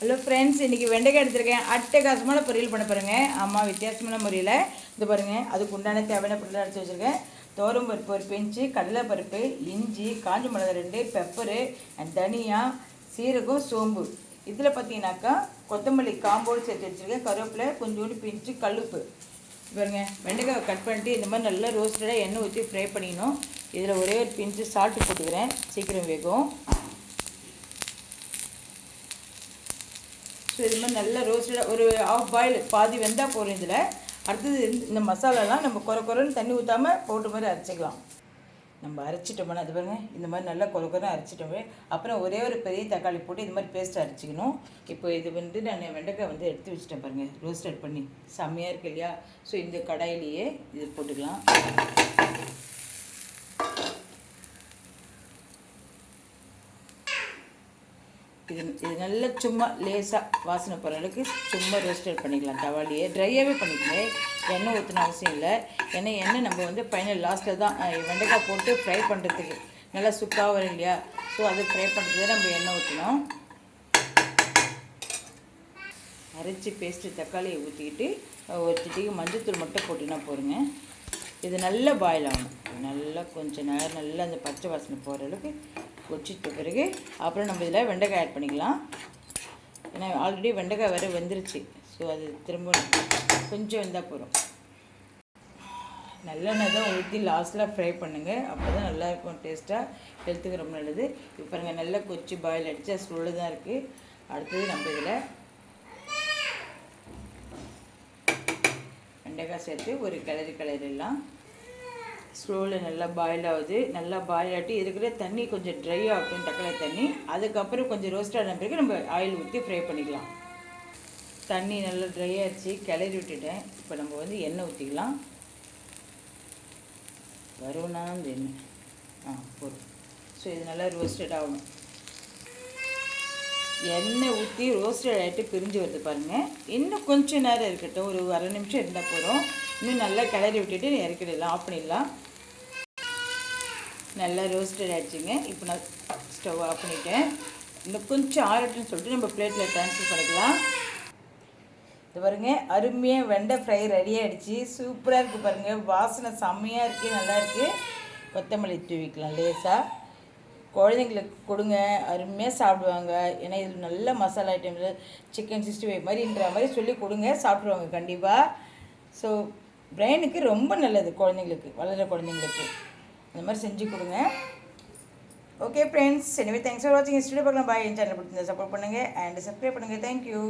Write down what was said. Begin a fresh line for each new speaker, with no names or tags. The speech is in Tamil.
ஹலோ ஃப்ரெண்ட்ஸ் இன்றைக்கி வெண்டைக்காய் எடுத்திருக்கேன். அட்டகாசமான பொரியல் பண்ண பாருங்கள் அம்மா வித்தியாசமான முறையில் இது பாருங்கள் அதுக்கு உண்டான தேவையான பொருள் அரைச்சி வச்சுருக்கேன். தோரம் பருப்பு ஒரு பெஞ்சு கடலைப்பருப்பு இஞ்சி காஞ்ச மிளகா ரெண்டு பெப்பரு தனியா சீரகம் சோம்பு. இதில் பார்த்தீங்கன்னாக்கா கொத்தமல்லி காம்போடு சேர்த்து வச்சுருக்கேன். கருவேப்பிலை கொஞ்சோண்டு பிஞ்சு கல்லுப்பு. பாருங்க வெண்டைக்காய் கட் பண்ணிட்டு இந்த மாதிரி நல்லா ரோஸ்டடாக எண்ணெய் ஊற்றி ஃப்ரை பண்ணிக்கணும் இதில் ஒரே ஒரு பிஞ்சு சால்ட்டு போட்டுக்கிறேன். சீக்கிரம் வேகும். ஸோ இது மாதிரி நல்லா ரோஸ்டடாக ஒரு ஆஃப் பாயில் பாதி வெந்தால் போகிறோம் இதில். அடுத்தது இந்த- மசாலாலாம் நம்ம குறை குறைன்னு தண்ணி ஊற்றாமல் போட்டு மாதிரி அரைச்சிக்கலாம். நம்ம அரைச்சிட்டோம்னா அது பாருங்க இந்த மாதிரி நல்லா குறை குறை அரைச்சிட்டோமே. அப்புறம் ஒரே ஒரு பெரிய தக்காளி போட்டு இது மாதிரி பேஸ்ட் அரைச்சிக்கணும். இப்போ இது வந்து நான் வெண்டைக்காய் வந்து எடுத்து வச்சுட்டேன் பாருங்கள் ரோஸ்டட் பண்ணி. செம்மையாக இருக்கு இல்லையா? ஸோ இந்த கடாயிலேயே இது போட்டுக்கலாம். இது இது நல்லா சும்மா லேசாக வாசனை போகிற அளவுக்கு சும்மா ரோஸ்டட் பண்ணிக்கலாம். தவாலியே ட்ரையாகவே பண்ணிக்கலாம் எண்ணெய் ஊற்றின அவசியம் இல்லை. ஏன்னா எண்ணெய் நம்ம வந்து ஃபைனல் லாஸ்ட்டில் தான் வெண்டைக்காய் போட்டு ஃப்ரை பண்ணுறதுக்கு நல்லா சுக்காக வரும் இல்லையா? ஸோ அது ஃப்ரை பண்ணுறதுக்கு நம்ம எண்ணெய் ஊற்றணும் அரைச்சி பேஸ்ட்டு தக்காளியை ஊற்றிக்கிட்டு ஒரு திட்டிக்கு மஞ்சத்தூள் மட்டும் போட்டுனா போருங்க இது நல்லா பாயில் ஆகணும். நல்லா கொஞ்சம் நேரம் நல்லா அந்த பச்சை வாசனை போகிற அளவுக்கு கொச்சிட்ட பிறகு அப்புறம் நம்ம இதில் வெண்டைக்காய் ஆட் பண்ணிக்கலாம். ஏன்னா ஆல்ரெடி வெண்டைக்காய் வேறு வெந்துருச்சு. ஸோ அது திரும்ப கொஞ்சம் வெந்தால் போதும். நல்லெண்ணெய் தான் ஊற்றி லாஸ்ட்டில் ஃப்ரை பண்ணுங்கள் அப்போ தான் நல்லாயிருக்கும் டேஸ்ட்டாக ஹெல்த்துக்கு ரொம்ப நல்லது. இப்போ பாருங்கள் நல்லா கொச்சி பாயில் அடித்து ஸ்லோவில் தான் இருக்குது அடுத்தது நம்ம இதில் வெண்டைக்காய் சேர்த்து ஒரு கிளறி கிளறிடலாம் ஸ்லோவில் நல்லா பாயில் ஆகுது. நல்லா பாயில் ஆகிட்டு இருக்கிற தண்ணி கொஞ்சம் ட்ரை ஆகட்டும் தக்காளி தண்ணி. அதுக்கப்புறம் கொஞ்சம் ரோஸ்ட் ஆன பிறகு நம்ம ஆயில் ஊற்றி ஃப்ரை பண்ணிக்கலாம். தண்ணி நல்லா ட்ரை ஆகிடுச்சு கிளறி விட்டுட்டேன். இப்போ நம்ம வந்து எண்ணெய் ஊற்றிக்கலாம் வரும்னா அந்த எண்ணெய். ஆ போதும். ஸோ இது நல்லா ரோஸ்டட் ஆகணும். எண்ணெய் ஊற்றி ரோஸ்டட் ஆகிட்டு பிரிஞ்சு வருது பாருங்கள் இன்னும் கொஞ்சம் நேரம் இருக்கட்டும். ஒரு அரை நிமிஷம் இருந்தால் போதும். இன்னும் நல்லா கிளறி விட்டுட்டு இறக்கிடலாம். ஆஃப் பண்ணிடலாம். நல்லா ரோஸ்டட் ஆகிடுச்சிங்க இப்போ நான் ஸ்டவ் ஆஃப் பண்ணிட்டேன். இன்னும் கொஞ்சம் ஆறட்டுன்னு சொல்லிட்டு நம்ம பிளேட்டில் ட்ரான்ஸ்ஃபர் பண்ணிக்கலாம். இது பாருங்க. அருமையாக வெண்டை ஃப்ரை ரெடி ஆகிடுச்சு சூப்பராக இருக்குது பாருங்கள் வாசனை செம்மையாக இருக்குது நல்லா இருக்குது கொத்தமல்லி தூவிக்கலாம் லேசாக குழந்தைங்களுக்கு கொடுங்க அருமையாக சாப்பிடுவாங்க. ஏன்னா இதில் நல்ல masala items chicken sixty five மாதிரின்ற மாதிரி சொல்லி கொடுங்க சாப்பிடுவாங்க கண்டிப்பாக ஸோ பிரெயினுக்கு ரொம்ப நல்லது குழந்தைங்களுக்கு வளர்கிற குழந்தைங்களுக்கு. அந்த மாதிரி செஞ்சு கொடுங்க. ஓகே ஃப்ரெண்ட்ஸ் எனவே தேங்க்ஸ் ஃபார் வாட்சிங் ஸ்டுடியோ பார்க்கலாம். பாய் என் சேனல் பிடிச்சிருந்தா சப்போர்ட் பண்ணுங்கள் அண்ட் சப்ஸ்கிரைப் பண்ணுங்கள் தேங்க்யூ